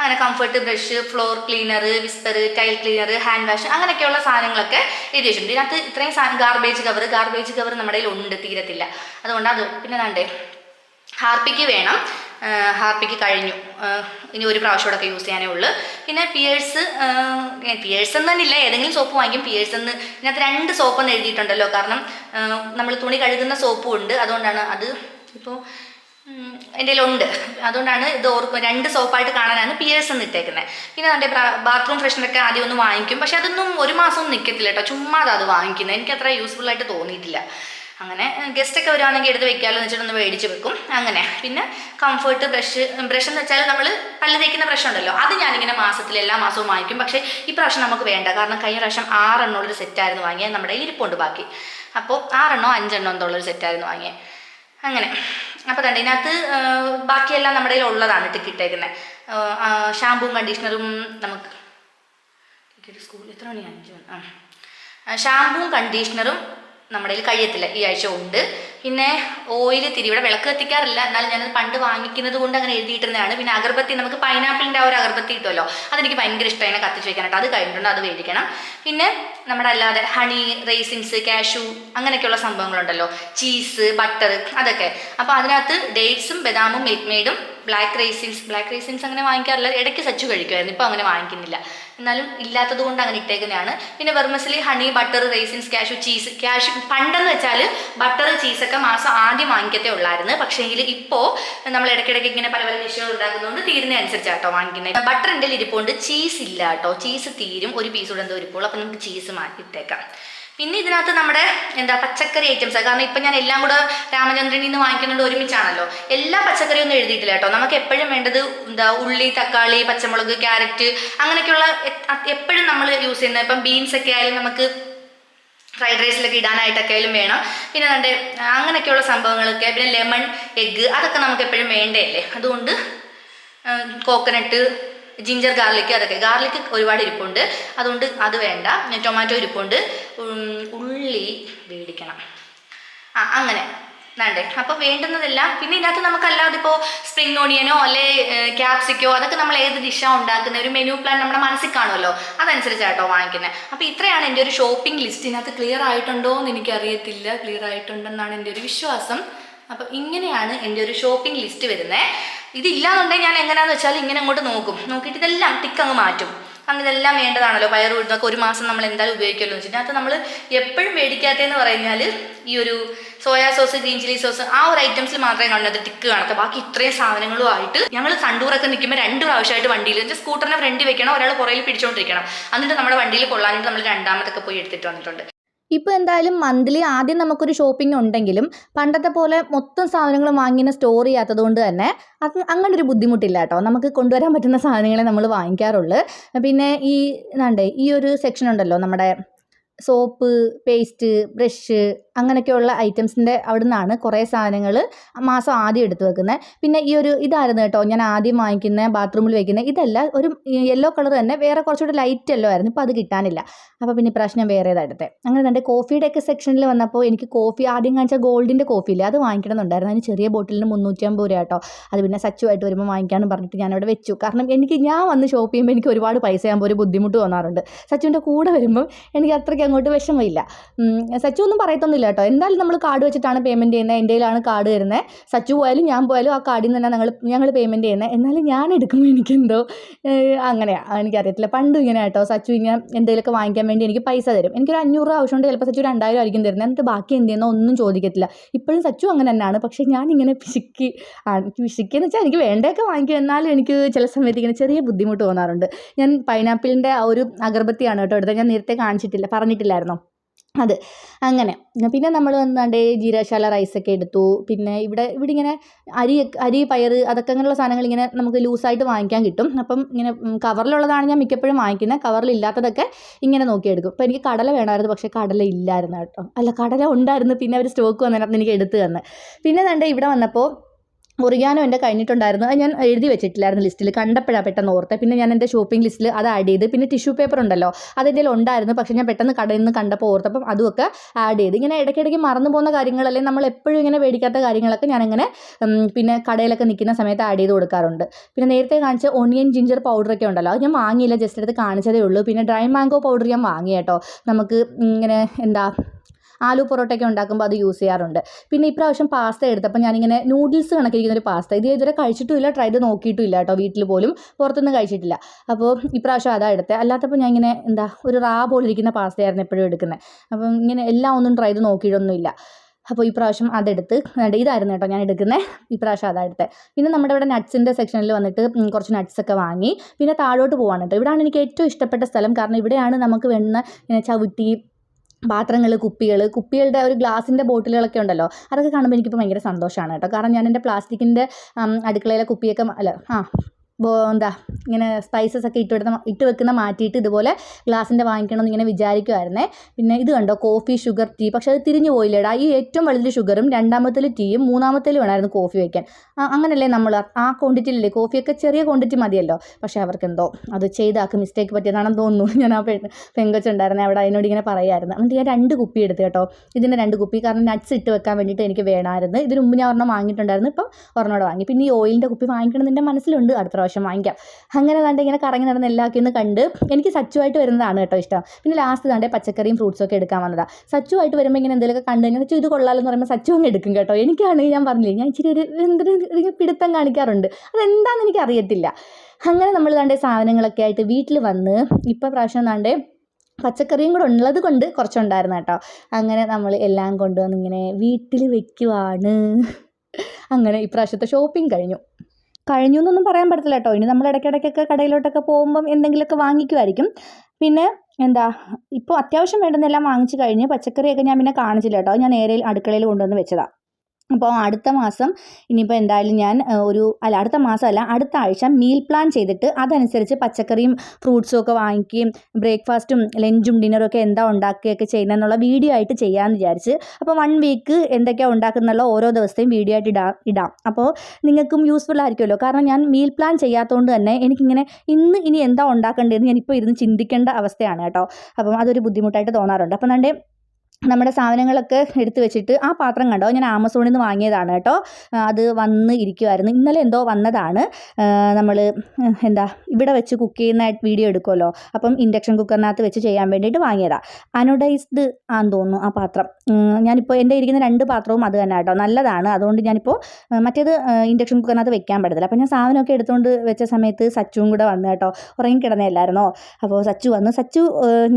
അങ്ങനെ Comfort brush floor cleaner Whisper tile cleaner hand wash അങ്ങനെയൊക്കെയുള്ള സാധനങ്ങളൊക്കെ എഴുതി വെച്ചിട്ടുണ്ട്. ഇതിനകത്ത് ഇത്രയും സാധനം ഗാർബേജ് കവർ ഗാർബേജ് കവർ നമ്മുടെ കയ്യിൽ ഉണ്ട് തീരത്തില്ല. അതുകൊണ്ട് അത് പിന്നെ വേണ്ടേ ഹാർപ്പിക്ക് വേണം. ഹാർപ്പിക്ക് കഴിഞ്ഞു. ഇനി ഒരു പ്രാവശ്യം യൂസ് ചെയ്യാനേ ഉള്ളൂ. പിന്നെ പിയേഴ്സ് പിയേഴ്സ് എന്ന് തന്നെ ഇല്ല ഏതെങ്കിലും സോപ്പ് വാങ്ങിക്കും. പിയേഴ്സ് എന്ന് ഇതിനകത്ത് രണ്ട് സോപ്പ് എന്ന് എഴുതിയിട്ടുണ്ടല്ലോ. കാരണം നമ്മൾ തുണി കഴുകുന്ന സോപ്പും ഉണ്ട്. അതുകൊണ്ടാണ് അത് ഇപ്പോൾ എന്റെ ഉണ്ട് അതുകൊണ്ടാണ് ഇത് ഓർക്കും രണ്ട് സോപ്പായിട്ട് കാണാനാണ് പിയേഴ്സ് എന്ന് ഇട്ടേക്കുന്നത് പിന്നെ എന്റെ ബാത്റൂം ഫ്രഷനൊക്കെ ആദ്യം ഒന്ന് വാങ്ങിക്കും. പക്ഷെ അതൊന്നും ഒരു മാസം നിൽക്കത്തില്ല കേട്ടോ. ചുമ്മാ അത് വാങ്ങിക്കുന്നത് എനിക്ക് അത്ര യൂസ്ഫുൾ ആയിട്ട് തോന്നിയിട്ടില്ല. അങ്ങനെ ഗസ്റ്റൊക്കെ വരുവാണെങ്കിൽ എടുത്ത് വെക്കാമല്ലോ എന്ന് വെച്ചിട്ട് ഒന്ന് മേടിച്ച് വെക്കും. അങ്ങനെ. പിന്നെ കംഫർട്ട് ബ്രഷ് ബ്രഷ് എന്ന് വെച്ചാൽ നമ്മൾ പല്ല് തേക്കുന്ന ബ്രഷ് ഉണ്ടല്ലോ. അത് ഞാനിങ്ങനെ മാസത്തിൽ എല്ലാ മാസവും വാങ്ങിക്കും. പക്ഷേ ഈ പ്രാവശ്യം നമുക്ക് വേണ്ട. കാരണം കഴിഞ്ഞ പ്രാവശ്യം ആറെണ്ണമുള്ളൊരു സെറ്റായിരുന്നു വാങ്ങിയത്. നമ്മുടെ ഇരിപ്പുണ്ട് ബാക്കി. അപ്പോൾ ആറെണ്ണോ അഞ്ചെണ്ണോ എന്തുള്ളൊരു സെറ്റായിരുന്നു വാങ്ങിയത്. അങ്ങനെ. അപ്പോൾ കണ്ട ഇതിനകത്ത് ബാക്കിയെല്ലാം നമ്മുടെ കയ്യിൽ ഉള്ളതാണ് ടിക്കിട്ടേക്കുന്നത് ഷാമ്പുവും കണ്ടീഷണറും നമുക്ക് സ്കൂളിൽ എത്ര മണി അഞ്ച് ആ, ഷാമ്പുവും കണ്ടീഷണറും നമ്മുടെ കയ്യിൽ കഴിയത്തില്ല ഈ ആഴ്ച ഉണ്ട്. പിന്നെ ഓയിൽ തിരി ഇവിടെ വിളക്ക് കത്തിക്കാറില്ല. എന്നാലും ഞാൻ പണ്ട് വാങ്ങിക്കുന്നത് കൊണ്ട് അങ്ങനെ എഴുതിയിട്ടിരുന്നതാണ്. പിന്നെ അഗർബത്തി നമുക്ക് പൈനാപ്പിളിന്റെ ആ ഒരു അഗർബത്തി കിട്ടുമല്ലോ? അതെനിക്ക് ഭയങ്കര ഇഷ്ടമാണ് കത്തിച്ച് വെക്കാനായിട്ട് അത് കഴിഞ്ഞിട്ടുണ്ട് അത് മേടിക്കണം പിന്നെ നമ്മുടെ അല്ലാതെ ഹണി റേസിൻസ് കാഷു അങ്ങനെയൊക്കെയുള്ള സംഭവങ്ങളുണ്ടല്ലോ. ചീസ് ബട്ടർ അതൊക്കെ. അപ്പോൾ അതിനകത്ത് ഡേറ്റ്സും ബദാമും മിൽക്ക് മെയ്ഡും ബ്ലാക്ക് റേസിൻസ് ബ്ലാക്ക് റേസിൻസ് അങ്ങനെ വാങ്ങിക്കാറില്ല. ഇടയ്ക്ക് സച്ചു കഴിക്കുമായിരുന്നു. ഇപ്പോൾ അങ്ങനെ വാങ്ങിക്കുന്നില്ല. എന്നാലും ഇല്ലാത്തത് കൊണ്ട് അങ്ങനെ ഇട്ടേക്കുന്നതാണ്. പിന്നെ vermicelli honey butter raisins cashew cheese cash പണ്ടെന്ന് വെച്ചാൽ ബട്ടർ ചീസൊക്കെ മാസം ആദ്യം വാങ്ങിക്കത്തേ ഉള്ളായിരുന്നു. പക്ഷേങ്കിൽ ഇപ്പോൾ നമ്മൾ ഇടയ്ക്കിടയ്ക്ക് ഇങ്ങനെ പല പല ഡിഷുകൾ ഉണ്ടാക്കുന്നതുകൊണ്ട് തീരുന്ന അനുസരിച്ചാട്ടോ വാങ്ങിക്കുന്നത് ബട്ടർ എന്റെ ഇരിപ്പുണ്ട് ചീസ് ഇല്ല കേട്ടോ ചീസ് തീരും ഒരു പീസ് കൂടെ എന്തോ ഇരിപ്പുള്ളൂ. അപ്പം നമുക്ക് ചീസ് മാറ്റിത്തേക്കാം പിന്നെ ഇതിനകത്ത് നമ്മുടെ എന്താ പച്ചക്കറി ഐറ്റംസ് കാരണം ഇപ്പം ഞാൻ എല്ലാം കൂടെ രാമചന്ദ്രനിൽ നിന്ന് വാങ്ങിക്കുന്നത് ഒരുമിച്ചാണല്ലോ. എല്ലാ പച്ചക്കറിയും ഒന്നും എഴുതിയിട്ടില്ല കേട്ടോ. നമുക്ക് എപ്പോഴും വേണ്ടത് എന്താ ഉള്ളി തക്കാളി പച്ചമുളക് ക്യാരറ്റ് അങ്ങനെയൊക്കെയുള്ള എപ്പോഴും നമ്മൾ യൂസ് ചെയ്യുന്നത്. ഇപ്പം ബീൻസ് ഒക്കെ ആയാലും നമുക്ക് ഫ്രൈഡ് റൈസിലൊക്കെ ഇടാനായിട്ടൊക്കെ ആയാലും വേണം. പിന്നെ നമ്മുടെ അങ്ങനെയൊക്കെയുള്ള സംഭവങ്ങളൊക്കെ പിന്നെ ലെമൺ എഗ്ഗ് അതൊക്കെ നമുക്ക് എപ്പോഴും വേണ്ടതല്ലേ അതുകൊണ്ട് കോക്കനട്ട് ജിഞ്ചർ ഗാർലിക് അതൊക്കെ. ഗാർലിക് ഒരുപാട് ഇരിപ്പുണ്ട്. അതുകൊണ്ട് അത് വേണ്ട. ടൊമാറ്റോ ഇരിപ്പുണ്ട്. ഉള്ളി വേടിക്കണം. ആ അങ്ങനെ. വേണ്ടേ? അപ്പോൾ വേണ്ടുന്നതെല്ലാം പിന്നെ ഇതിനകത്ത് നമുക്ക് അല്ലാതെ ഇപ്പോ സ്പ്രിംഗ് ഓണിയനോ അല്ലെ ക്യാപ്സിക്കോ അതൊക്കെ നമ്മൾ ഏത് ഡിഷ ഉണ്ടാക്കുന്ന? ഒരു മെനു പ്ലാൻ നമ്മുടെ മനസ്സിൽ കാണുമല്ലോ. അതനുസരിച്ചാട്ടോ വാങ്ങിക്കുന്നത് അപ്പോൾ ഇത്രയാണ് എന്റെ ഒരു ഷോപ്പിംഗ് ലിസ്റ്റ് ഇതിനകത്ത് ക്ലിയർ ആയിട്ടുണ്ടോ എന്ന് എനിക്ക് എനിക്കറിയത്തില്ല. ക്ലിയർ ആയിട്ടുണ്ടെന്നാണ് എന്റെ ഒരു വിശ്വാസം. അപ്പം ഇങ്ങനെയാണ് എന്റെ ഒരു ഷോപ്പിംഗ് ലിസ്റ്റ് വരുന്നത് ഇതില്ലാന്നുണ്ടെങ്കിൽ ഞാൻ എങ്ങനെയാണെന്ന് വെച്ചാൽ ഇങ്ങനെ അങ്ങോട്ട് നോക്കും. നോക്കിയിട്ട് ഇതെല്ലാം ടിക്ക് അങ്ങ് മാറ്റും. അങ്ങനെ ഇതെല്ലാം വേണ്ടതാണല്ലോ പയർ ഉഴുന്നൊക്കെ ഒരു മാസം നമ്മൾ എന്തായാലും ഉപയോഗിക്കുമല്ലോ എന്ന് വെച്ചിട്ട് അത് നമ്മൾ എപ്പോഴും മേടിക്കാത്തതെന്ന് പറഞ്ഞാൽ ഈ ഒരു soya sauce green chilli sauce ആ ഒരു ഐറ്റംസിൽ മാത്രമേ കാണുന്നത് ടിക്ക് കാണത്തെ ബാക്കി ഇത്രയും സാധനങ്ങളുമായിട്ട് ഞങ്ങൾ സണ്ടൂറൊക്കെ നിൽക്കുമ്പോൾ രണ്ട് പ്രാവശ്യമായിട്ട് വണ്ടിയിൽ വെച്ചാൽ സ്കൂട്ടറിനെ ഫ്രണ്ടിൽ വെക്കണം ഒരാൾ പുറയിൽ പിടിച്ചുകൊണ്ടിരിക്കണം എന്നിട്ട് നമ്മുടെ വണ്ടിയിൽ കൊള്ളാനായിട്ട് നമ്മൾ രണ്ടാമതൊക്കെ പോയി എടുത്തിട്ട് വന്നിട്ടുണ്ട്. ഇപ്പോൾ എന്തായാലും മന്ത്ലി ആദ്യം നമുക്കൊരു ഷോപ്പിംഗ് ഉണ്ടെങ്കിലും പണ്ടത്തെ പോലെ മൊത്തം സാധനങ്ങൾ വാങ്ങിക്കുന്ന സ്റ്റോർ ചെയ്യാത്തത് കൊണ്ട് തന്നെ അങ്ങനെ ഒരു ബുദ്ധിമുട്ടില്ല കേട്ടോ. നമുക്ക് കൊണ്ടുവരാൻ പറ്റുന്ന സാധനങ്ങളെ നമ്മൾ വാങ്ങിക്കാറുള്ളൂ. പിന്നെ ഈ എന്താണ്ട് ഈ ഒരു സെക്ഷൻ ഉണ്ടല്ലോ നമ്മുടെ സോപ്പ് പേസ്റ്റ് ബ്രഷ് അങ്ങനെയൊക്കെയുള്ള ഐറ്റംസിന്റെ അവിടെ നിന്നാണ് കുറേ സാധനങ്ങൾ മാസം ആദ്യം എടുത്തു വെക്കുന്നത്. പിന്നെ ഈ ഒരു ഇതായിരുന്നു കേട്ടോ ഞാൻ ആദ്യം വാങ്ങിക്കുന്ന ബാത്റൂമിൽ വെക്കുന്നത് ഇതല്ല ഒരു യെല്ലോ കളർ തന്നെ വേറെ കുറച്ചുകൂടി ലൈറ്റ് യെല്ലോ ആയിരുന്നു ഇപ്പോൾ അത് കിട്ടാനില്ല. അപ്പോൾ പിന്നെ പ്രശ്നം വേറെ ഇതായിട്ട് അങ്ങനെ തന്നെ കോഫിയുടെ ഒക്കെ സെക്ഷനിൽ വന്നപ്പോൾ എനിക്ക് കോഫി ആദ്യം കാണിച്ച ഗോൾഡിന്റെ കോഫി ഇല്ല അത് വാങ്ങിക്കണം എന്നുണ്ടായിരുന്നു അതിന് ചെറിയ ബോട്ടിലിന് മുന്നൂറ്റമ്പത് രൂപ കേട്ടോ. അത് പിന്നെ സച്ചുവായിട്ട് വരുമ്പോൾ വാങ്ങിക്കാമെന്ന് പറഞ്ഞിട്ട് ഞാനവിടെ വെച്ചു. കാരണം എനിക്ക് ഞാൻ വന്ന് ഷോപ്പ് ചെയ്യുമ്പോൾ എനിക്ക് ഒരുപാട് പൈസ ആകുമ്പോൾ ഒരു ബുദ്ധിമുട്ട് തോന്നാറുണ്ട്. സച്ചുവിന്റെ കൂടെ വരുമ്പോൾ എനിക്ക് അത്രയ്ക്ക് അങ്ങോട്ട് വിഷമമില്ല. സച്ചു ഒന്നും പറയത്തൊന്നുമില്ല കേട്ടോ. എന്തായാലും നമ്മൾ കാർഡ് വെച്ചിട്ടാണ് പേയ്മെന്റ് ചെയ്യുന്നത്. എന്റെ കയ്യിലാണ് കാർഡ് വരുന്നത് സച്ചു പോയാലും ഞാൻ പോയാലും ആ കാർഡിൽ നിന്ന് തന്നെ ഞങ്ങൾ ഞങ്ങൾ പേയ്മെന്റ് ചെയ്യുന്നത് എന്നാലും ഞാൻ എടുക്കുമ്പോൾ എനിക്കെന്തോ അങ്ങനെയാണ് എനിക്കറിയത്തില്ല. പണ്ട് ഇങ്ങനെ കേട്ടോ. സച്ചു ഇങ്ങനെ എന്തെങ്കിലുമൊക്കെ വാങ്ങിക്കാൻ വേണ്ടി എനിക്ക് പൈസ തരും. എനിക്കൊരു അഞ്ഞൂറ് രൂപ ആവശ്യമുണ്ട്. ചിലപ്പോൾ സച്ചു രണ്ടായിരം ആയിരിക്കും തരുന്നത് എന്നിട്ട് ബാക്കി എന്ത് ചെയ്യുന്നോ ഒന്നും ചോദിക്കത്തില്ല. ഇപ്പോഴും സച്ചു അങ്ങനെ തന്നെയാണ്. പക്ഷേ ഞാനിങ്ങനെ പിശുക്കി എന്ന് വെച്ചാൽ എനിക്ക് വേണ്ടതൊക്കെ വാങ്ങിക്കും. എന്നാലും എനിക്ക് ചില സമയത്ത് ഇങ്ങനെ ചെറിയ ബുദ്ധിമുട്ട് തോന്നാറുണ്ട്. ഞാൻ പൈനാപ്പിളിന്റെ ആ ഒരു അഗർബത്തിയാണ് കേട്ടോ എടുത്തത്. ഞാൻ നേരത്തെ കാണിച്ചിട്ടില്ല. പറഞ്ഞിട്ടില്ലായിരുന്നോ അത്. അങ്ങനെ. പിന്നെ നമ്മൾ വന്നാണ്ട് ജീരാശാല റൈസൊക്കെ എടുത്തു. പിന്നെ ഇവിടെ ഇവിടെ ഇങ്ങനെ അരി അരി പയർ അതൊക്കെ അങ്ങനെയുള്ള സാധനങ്ങൾ ഇങ്ങനെ നമുക്ക് ലൂസായിട്ട് വാങ്ങിക്കാൻ കിട്ടും. അപ്പം ഇങ്ങനെ കവറിലുള്ളതാണ് ഞാൻ മിക്കപ്പോഴും വാങ്ങിക്കുന്നത് കവറിലില്ലാത്തതൊക്കെ ഇങ്ങനെ നോക്കിയെടുക്കും. അപ്പോൾ എനിക്ക് കടല വേണമായിരുന്നു പക്ഷേ കടല ഇല്ലായിരുന്നു കേട്ടോ. അല്ല കടല ഉണ്ടായിരുന്നു പിന്നെ അവർ സ്റ്റോക്ക് വന്നതിനകത്ത് എനിക്ക് എടുത്തു തന്നെ. പിന്നെ കണ്ടേ ഇവിടെ വന്നപ്പോൾ ഒറിഗാനോ എന്റെ കഴിഞ്ഞിട്ടുണ്ടായിരുന്നു. അത് ഞാൻ എഴുതി വെച്ചിട്ടില്ലായിരുന്നു ലിസ്റ്റിൽ. കണ്ടപ്പോഴാണ് പെട്ടെന്ന് ഓർത്തെ. പിന്നെ ഞാൻ എന്റെ ഷോപ്പിംഗ് ലിസ്റ്റിൽ അത് ആഡ് ചെയ്ത്. പിന്നെ ടിഷ്യൂ പേപ്പർ ഉണ്ടല്ലോ. അതിന്റെ ഉണ്ടായിരുന്നു. പക്ഷേ ഞാൻ പെട്ടെന്ന് കടയിൽ നിന്ന് കണ്ടപ്പോൾ ഓർത്തപ്പം അതുമൊക്കെ ആഡ് ചെയ്ത്. ഇങ്ങനെ ഇടയ്ക്കിടയ്ക്ക് മറന്നു പോകുന്ന കാര്യങ്ങളല്ലേ നമ്മൾ എപ്പോഴും ഇങ്ങനെ മേടിക്കാത്ത കാര്യങ്ങളൊക്കെ ഞാനിങ്ങനെ പിന്നെ കടയിലൊക്കെ നിൽക്കുന്ന സമയത്ത് ആഡ് ചെയ്ത് കൊടുക്കാറുണ്ട്. പിന്നെ നേരത്തെ കാണിച്ച ഓണിയൻ ജിഞ്ചർ പൗഡറൊക്കെ ഉണ്ടല്ലോ. അത് ഞാൻ വാങ്ങിയില്ല. ജസ്റ്റ് എടുത്ത് കാണിച്ചതേ ഉള്ളൂ. പിന്നെ ഡ്രൈ മാംഗോ പൗഡർ ഞാൻ വാങ്ങി കേട്ടോ. നമുക്ക് ഇങ്ങനെ എന്താ ആലു പൊറോട്ടയൊക്കെ ഉണ്ടാക്കുമ്പോൾ അത് യൂസ് ചെയ്യാറുണ്ട്. പിന്നെ ഇപ്രാവശ്യം പാസ്ത എടുത്തപ്പോൾ ഞാനിങ്ങനെ നൂഡിൽസ് കണക്കിരിക്കുന്ന ഒരു പാസ്ത ഇത് ഇതുവരെ കഴിച്ചിട്ടുമില്ല ട്രൈ ചെയ്ത് നോക്കിയിട്ടുമില്ല കേട്ടോ വീട്ടിൽ പോലും. പുറത്തൊന്നും കഴിച്ചിട്ടില്ല. അപ്പോൾ ഇപ്രാവശ്യം അതാ എടുത്തത് അല്ലാത്തപ്പോൾ ഞാൻ ഇങ്ങനെ എന്താ ഒരു റാ പോലിരിക്കുന്ന പാസ്തയായിരുന്നു എപ്പോഴും എടുക്കുന്നത് അപ്പം ഇങ്ങനെ എല്ലാം ഒന്നും ട്രൈ ചെയ്ത് നോക്കിയിട്ടൊന്നുമില്ല. അപ്പോൾ ഇപ്രാവശ്യം അതെടുത്ത് വേണ്ട ഇതായിരുന്നു കേട്ടോ ഞാൻ എടുക്കുന്നത് ഇപ്രാവശ്യം അതാ എടുത്തത് പിന്നെ നമ്മുടെ ഇവിടെ നട്ട്സിന്റെ സെക്ഷനിൽ വന്നിട്ട് കുറച്ച് നട്ട്സൊക്കെ വാങ്ങി. പിന്നെ താഴോട്ട് പോവാണ് കേട്ടോ. ഇവിടെയാണ് എനിക്ക് ഏറ്റവും ഇഷ്ടപ്പെട്ട സ്ഥലം. കാരണം ഇവിടെയാണ് നമുക്ക് ഇങ്ങനെ ചവിട്ടി പാത്രങ്ങൾ കുപ്പികൾ കുപ്പികളുടെ ഒരു ഗ്ലാസിന്റെ ബോട്ടിലുകളൊക്കെ ഉണ്ടല്ലോ അതൊക്കെ കാണുമ്പോൾ എനിക്കിപ്പോൾ ഭയങ്കര സന്തോഷമാണ് കേട്ടോ. കാരണം ഞാൻ എന്റെ പ്ലാസ്റ്റിക്കിന്റെ അടുക്കളയിലെ കുപ്പിയൊക്കെ അല്ല ആ എന്താ ഇങ്ങനെ സ്പൈസസ് ഒക്കെ ഇട്ട് വെക്കുന്ന ഇട്ട് വെക്കുന്ന മാറ്റിയിട്ട് ഇതുപോലെ ഗ്ലാസിന്റെ വാങ്ങിക്കണം എന്ന് ഇങ്ങനെ വിചാരിക്കുമായിരുന്നേ പിന്നെ ഇത് കണ്ടോ കോഫി ഷുഗർ ടീ പക്ഷേ അത് തിരിഞ്ഞു പോയില്ലേടാ. ഈ ഏറ്റവും വലുതിൽ ഷുഗറും രണ്ടാമത്തിൽ ടീയും മൂന്നാമത്തിൽ വേണമായിരുന്നു കോഫി വയ്ക്കാൻ അങ്ങനല്ലേ നമ്മൾ ആ ക്വാണ്ടിറ്റിയിലല്ലേ കോഫിയൊക്കെ ചെറിയ ക്വാണ്ടിറ്റി മതിയല്ലോ. പക്ഷേ അവർക്ക് എന്തോ അത് ചെയ്താക്ക് മിസ്റ്റേക്ക് പറ്റിയതാണെന്ന് തോന്നുന്നു. ഞാൻ ആ പെണ്ണ് പെങ്കച്ചുണ്ടായിരുന്നേ അവിടെ അതിനോട് ഇങ്ങനെ പറയായിരുന്നു. എന്നിട്ട് ഞാൻ രണ്ട് കുപ്പി എടുത്ത് കേട്ടോ. ഇതിന്റെ രണ്ട് കുപ്പി കാരണം നട്ട്സ് ഇട്ട് വെക്കാൻ വേണ്ടിയിട്ട് എനിക്ക് വേണമായിരുന്നു. ഇതിന് മുമ്പ് ഞാൻ ഒരെണ്ണം വാങ്ങിയിട്ടുണ്ടായിരുന്നു. ഇപ്പം ഒരെണ്ണം വാങ്ങി. പിന്നെ ഈ ഓയിലിന്റെ കുപ്പി വാങ്ങിക്കണം എന്റെ മനസ്സിലുണ്ട് അടുത്ത വാങ്ങിക്കാം. അങ്ങനെ കണ്ട് ഇങ്ങനെ കറങ്ങി നടന്ന് എല്ലാമൊക്കെ ഒന്ന് കണ്ട് എനിക്ക് സച്ചുവായിട്ട് വരുന്നതാണ് കേട്ടോ ഇഷ്ടം. പിന്നെ ലാസ്റ്റ് കണ്ടേ പച്ചക്കറിയും ഫ്രൂട്ട്സും ഒക്കെ എടുക്കാൻ വന്നതാണ് സച്ചുവായിട്ട് വരുമ്പോൾ ഇങ്ങനെ എന്തെങ്കിലുമൊക്കെ കണ്ടു കഴിഞ്ഞാൽ സച്ചു ഇത് കൊള്ളാലെന്ന് പറയുമ്പോൾ സച്ചു അങ്ങ് എടുക്കും കേട്ടോ. എനിക്കാണെങ്കിൽ ഞാൻ പറഞ്ഞില്ലേ ഞാൻ ഇച്ചിരി ഒരു എന്തൊരു പിടുത്തം കാണിക്കാറുണ്ട്. അതെന്താണെന്ന് എനിക്ക് അറിയത്തില്ല. അങ്ങനെ നമ്മൾ കണ്ടേ സാധനങ്ങളൊക്കെ ആയിട്ട് വീട്ടിൽ വന്ന് ഇപ്പോൾ പ്രാവശ്യം കണ്ടേ പച്ചക്കറിയും കൂടെ ഉള്ളത് കൊണ്ട് കുറച്ചുണ്ടായിരുന്നു കേട്ടോ. അങ്ങനെ നമ്മൾ എല്ലാം കൊണ്ടുവന്ന് ഇങ്ങനെ വീട്ടിൽ വെക്കുവാണ്. അങ്ങനെ ഇപ്രാവശ്യത്തെ ഷോപ്പിംഗ് കഴിഞ്ഞു. കഴിഞ്ഞു എന്നൊന്നും പറയാൻ പറ്റത്തില്ല കേട്ടോ. ഇനി നമ്മൾ ഇടയ്ക്കിടയ്ക്കൊക്കെ കടയിലോട്ടൊക്കെ പോകുമ്പം എന്തെങ്കിലുമൊക്കെ വാങ്ങിക്കുമായിരിക്കും. പിന്നെ എന്താ ഇപ്പോൾ അത്യാവശ്യം വേണ്ടുന്നതെല്ലാം വാങ്ങിച്ചു കഴിഞ്ഞ് പച്ചക്കറിയൊക്കെ ഞാൻ പിന്നെ കാണിച്ചില്ല കേട്ടോ. ഞാൻ നേരെ അടുക്കളയിൽ കൊണ്ടുവന്ന് വെച്ചതാണ് അപ്പോൾ അടുത്ത മാസം ഇനിയിപ്പോൾ എന്തായാലും ഞാൻ ഒരു അല്ല അടുത്ത മാസമല്ല അടുത്ത ആഴ്ച മീൽ പ്ലാൻ ചെയ്തിട്ട് അതനുസരിച്ച് പച്ചക്കറിയും ഫ്രൂട്ട്സും ഒക്കെ വാങ്ങിക്കുകയും ബ്രേക്ക്ഫാസ്റ്റും ലഞ്ചും ഡിന്നറും ഒക്കെ എന്താ ഉണ്ടാക്കുകയൊക്കെ ചെയ്യുന്നതെന്നുള്ള വീഡിയോ ആയിട്ട് ചെയ്യാമെന്ന് വിചാരിച്ച് അപ്പോൾ വൺ വീക്ക് എന്തൊക്കെയാണ് ഉണ്ടാക്കുന്നുള്ള ഓരോ ദിവസത്തെയും വീഡിയോ ആയിട്ട് ഇടാം ഇടാം. അപ്പോൾ നിങ്ങൾക്കും യൂസ്ഫുൾ ആയിരിക്കുമല്ലോ. കാരണം ഞാൻ മീൽ പ്ലാൻ ചെയ്യാത്തതുകൊണ്ട് തന്നെ എനിക്കിങ്ങനെ ഇന്ന് ഇനി എന്താ ഉണ്ടാക്കേണ്ടതെന്ന് ഞാനിപ്പോൾ ഇരുന്ന് ചിന്തിക്കേണ്ട അവസ്ഥയാണ് കേട്ടോ. അപ്പം അതൊരു ബുദ്ധിമുട്ടായിട്ട് തോന്നാറുണ്ട്. അപ്പം എന്റെ നമ്മുടെ സാധനങ്ങളൊക്കെ എടുത്തു വെച്ചിട്ട് ആ പാത്രം കണ്ടോ? ഞാൻ ആമസോണിൽ നിന്ന് വാങ്ങിയതാണ് കേട്ടോ. അത് വന്ന് ഇരിക്കുമായിരുന്നു ഇന്നലെ എന്തോ വന്നതാണ്. നമ്മൾ എന്താ ഇവിടെ വെച്ച് കുക്ക് ചെയ്യുന്ന വീഡിയോ എടുക്കുമല്ലോ. അപ്പം ഇൻഡക്ഷൻ കുക്കറിനകത്ത് വെച്ച് ചെയ്യാൻ വേണ്ടിയിട്ട് വാങ്ങിയതാണ് അനോഡൈസ്ഡ് ആണെന്ന് തോന്നുന്നു ആ പാത്രം. ഞാനിപ്പോൾ എന്റെ ഇരിക്കുന്ന രണ്ട് പാത്രവും അത് തന്നെ കേട്ടോ. നല്ലതാണ്. അതുകൊണ്ട് ഞാനിപ്പോൾ മറ്റേത് ഇൻഡക്ഷൻ കുക്കറിനകത്ത് വെക്കാൻ പറ്റത്തില്ല. അപ്പോൾ ഞാൻ സാധനമൊക്കെ എടുത്തുകൊണ്ട് വെച്ച സമയത്ത് സച്ചുവും കൂടെ വന്നു കേട്ടോ. ഉറങ്ങിക്കിടന്നല്ലായിരുന്നോ അപ്പോൾ സച്ചു വന്നു. സച്ചു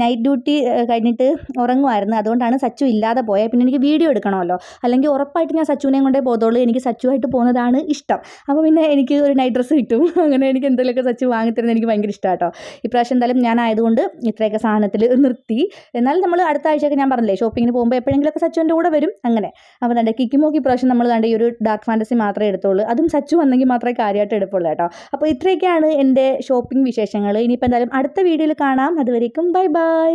നൈറ്റ് ഡ്യൂട്ടി കഴിഞ്ഞിട്ട് ഉറങ്ങുമായിരുന്നു അതുകൊണ്ടാണ് സച്ചു ഇല്ലാതെ പോയാൽ പിന്നെ എനിക്ക് വീഡിയോ എടുക്കണമല്ലോ. അല്ലെങ്കിൽ ഉറപ്പായിട്ട് ഞാൻ സച്ചുവിനെയും കൊണ്ടേ പോകത്തുള്ളൂ എനിക്ക് സച്ചുവായിട്ട് പോകുന്നതാണ് ഇഷ്ടം. അപ്പോൾ പിന്നെ എനിക്ക് ഒരു നൈറ്റ് ഡ്രസ്സ് കിട്ടും. അങ്ങനെ എനിക്ക് എന്തെങ്കിലുമൊക്കെ സച്ചു വാങ്ങിത്തരുന്നത് എനിക്ക് ഭയങ്കര ഇഷ്ടമാണ് കേട്ടോ ഇപ്രാവശ്യം എന്തായാലും ഞാൻ ആയതുകൊണ്ട് ഇത്രയൊക്കെ സാധനത്തിൽ നിർത്തി. എന്നാലും നമ്മൾ അടുത്ത ആഴ്ചയൊക്കെ ഞാൻ പറഞ്ഞില്ലേ ഷോപ്പിങ്ങിന് പോകുമ്പോൾ എപ്പോഴെങ്കിലുമൊക്കെ സച്ചുവിന്റെ കൂടെ വരും. അങ്ങനെ. അപ്പോൾ തന്റെ കിക്കിമോക്ക് ഇപ്രാവശ്യം നമ്മൾ കണ്ട ഈ ഒരു ഡാർക്ക് ഫാന്റസി മാത്രമേ എടുത്തുള്ളൂ. അതും സച്ചു വന്നെങ്കിൽ മാത്രമേ കാര്യമായിട്ട് എടുപ്പുള്ളൂ കേട്ടോ അപ്പോൾ ഇത്രയൊക്കെയാണ് എന്റെ ഷോപ്പിംഗ് വിശേഷങ്ങൾ ഇനിയിപ്പോൾ എന്തായാലും അടുത്ത വീഡിയോയിൽ കാണാം. അതുവരേക്കും ബൈ ബൈ.